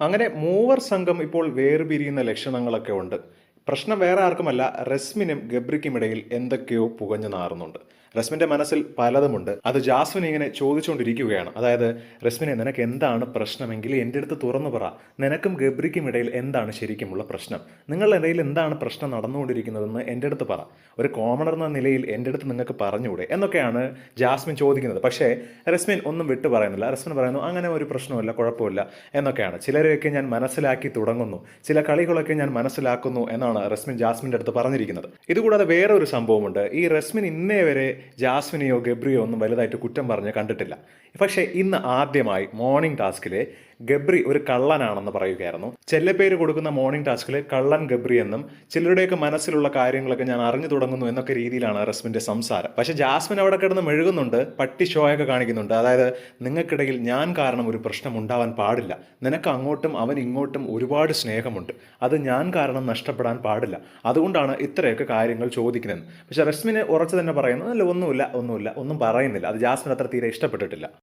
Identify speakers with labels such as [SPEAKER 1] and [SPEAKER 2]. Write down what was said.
[SPEAKER 1] അങ്ങനെ മൂവർ സംഘം ഇപ്പോൾ വേർപിരിയുന്ന ലക്ഷണങ്ങളൊക്കെ ഉണ്ട്. പ്രശ്നം വേറെ ആർക്കുമല്ല റസ്മിനും ഗബ്രിക്കുമിടയിൽ എന്തൊക്കെയോ പുകഞ്ഞു നാറുന്നുണ്ട്. റസ്മിന്റെ മനസ്സിൽ പലതുമുണ്ട്. അത് ജാസ്മിൻ ഇങ്ങനെ ചോദിച്ചുകൊണ്ടിരിക്കുകയാണ് അതായത് റസ്മിനെ നിനക്ക് എന്താണ് പ്രശ്നമെങ്കിൽ എന്റെ അടുത്ത് തുറന്നു പറ. നിനക്കും ഗബ്രിക്കും ഇടയിൽ എന്താണ് ശരിക്കുമുള്ള പ്രശ്നം? നിങ്ങളുടെ ഇടയിൽ എന്താണ് പ്രശ്നം നടന്നുകൊണ്ടിരിക്കുന്നതെന്ന് എന്റെ അടുത്ത് പറ. ഒരു കോമണർ എന്ന നിലയിൽ എന്റെ അടുത്ത് നിങ്ങൾക്ക് പറഞ്ഞുകൂടെ? എന്നൊക്കെയാണ് ജാസ്മിൻ ചോദിക്കുന്നത്. പക്ഷേ റസ്മിൻ ഒന്നും വിട്ടു പറയുന്നില്ല. റസ്മിൻ പറയുന്നു അങ്ങനെ ഒരു പ്രശ്നമില്ല കുഴപ്പമില്ല എന്നൊക്കെയാണ്. ചിലരെയൊക്കെ ഞാൻ മനസ്സിലാക്കി തുടങ്ങുന്നു. ചില കളികളൊക്കെ ഞാൻ മനസ്സിലാക്കുന്നു എന്നാണ് റസ്മിൻ ജാസ്മിന്റെ അടുത്ത് പറഞ്ഞിരിക്കുന്നത്. ഇതുകൂടാതെ വേറെ ഒരു സംഭവമുണ്ട്. ഈ റസ്മിൻ ഇന്നേ വരെ ജാസ്മിനെയോ ഗബ്രിയോ ഒന്നും വലുതായിട്ട് കുറ്റം പറഞ്ഞ് കണ്ടിട്ടില്ല. പക്ഷേ ഇന്ന് ആദ്യമായി മോർണിംഗ് ടാസ്കിലെ ഗബ്രി ഒരു കള്ളനാണെന്ന് പറയുകയായിരുന്നു. ചെല്ലപ്പേര് കൊടുക്കുന്ന മോർണിംഗ് ടാസ്കിൽ കള്ളൻ ഗബ്രി എന്നും ചിലരുടെയൊക്കെ മനസ്സിലുള്ള കാര്യങ്ങളൊക്കെ ഞാൻ അറിഞ്ഞു തുടങ്ങുന്നു എന്നൊക്കെ രീതിയിലാണ് റസ്മിന്റെ സംസാരം. പക്ഷെ ജാസ്മിൻ അവിടെ കിടന്ന് മെഴുകുന്നുണ്ട് പട്ടി ഷോയൊക്കെ കാണിക്കുന്നുണ്ട്. അതായത് നിങ്ങൾക്കിടയിൽ ഞാൻ കാരണം ഒരു പ്രശ്നം ഉണ്ടാവാൻ പാടില്ല. നിനക്ക് അങ്ങോട്ടും അവൻ ഇങ്ങോട്ടും ഒരുപാട് സ്നേഹമുണ്ട്. അത് ഞാൻ കാരണം നഷ്ടപ്പെടാൻ പാടില്ല. അതുകൊണ്ടാണ് ഇത്രയൊക്കെ കാര്യങ്ങൾ ചോദിക്കുന്നത്. പക്ഷെ റസ്മിന് ഉറച്ചു തന്നെ പറയുന്നു അല്ല ഒന്നുമില്ല ഒന്നുമില്ല ഒന്നും പറയുന്നില്ല. അത് ജാസ്മിൻ അത്ര തീരെ ഇഷ്ടപ്പെട്ടിട്ടില്ല.